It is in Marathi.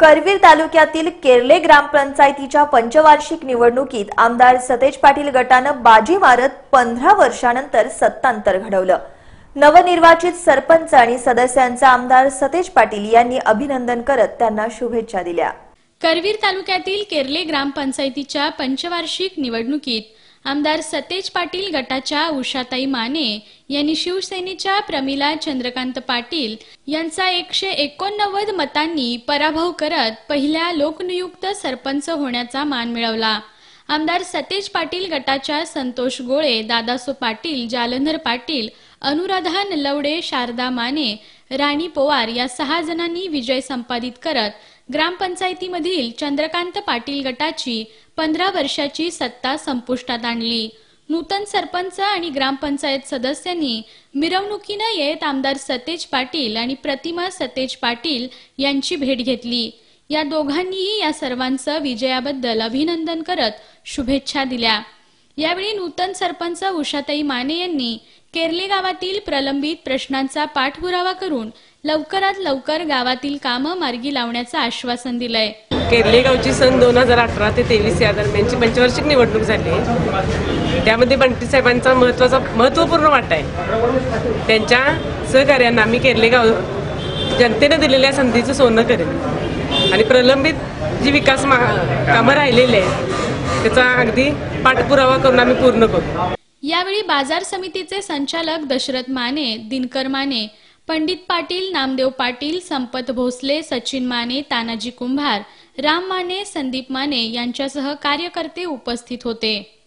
करवीर तालुक्यातील केरले ग्रामपंचायतीच्या पंचवार्षिक निवडणुकीत आमदार सतेज पाटील गटानं बाजी मारत पंधरा वर्षानंतर सत्तांतर घडवलं. नवनिर्वाचित सरपंच आणि सदस्यांचा आमदार सतेज पाटील यांनी अभिनंदन करत त्यांना शुभेच्छा दिल्या. करवीर तालुक्यातील केरले ग्रामपंचायतीच्या पंचवार्षिक निवडणुकीत आमदार सतेज पाटील गटाच्या उषाताई माने यांनी शिवसेनेच्या प्रमिला चंद्रकांत पाटील यांचा एकशे एकोणनव्वद मतांनी पराभव करत पहिल्या लोकनियुक्त सरपंच होण्याचा मान मिळवला. आमदार सतेज पाटील गटाच्या संतोष गोळे दादासो पाटील जालंधर पाटील अनुराधा नलवडे शारदा माने राणी पोवार या सहा जणांनी विजय संपादित करत ग्रामपंचायतीमधील चंद्रकांत पाटील गटाची पंधरा वर्षाची सत्ता संपुष्टात आणली. नूतन सरपंच आणि ग्रामपंचायत सदस्यांनी मिरवणुकीनं येत आमदार सतेज पाटील आणि प्रतिमा सतेज पाटील यांची भेट घेतली. या दोघांनीही या सर्वांचं विजयाबद्दल अभिनंदन करत शुभेच्छा दिल्या. यावेळी नूतन सरपंच उषाताई माने यांनी केरले गावातील प्रलंबित प्रश्नांचा पाठपुरावा करून लवकरात लवकर गावातील कामं मार्गी लावण्याचं आश्वासन दिलंय. केरले गावची सन दोन हजार अठरा ते तेवीस या दरम्यानची पंचवार्षिक निवडणूक झाली. आहे. त्यामध्ये बंटी साहेबांचा महत्त्वाचा महत्त्वपूर्ण वाटा आहे. त्यांच्या सहकार्यांना आम्ही केरले गाव जनतेने दिलेल्या संधीचं सोनं करेल. आणि प्रलंबित जी विकास मा कामं राहिलेली आहेत त्याचा अगदी पाठपुरावा करून आम्ही पूर्ण करू. यावेळी बाजार समितीचे संचालक दशरथ माने दिनकर माने पंडित पाटील नामदेव पाटील संपत भोसले सचिन माने तानाजी कुंभार राम माने संदीप माने यांच्यासह कार्यकर्ते उपस्थित होते.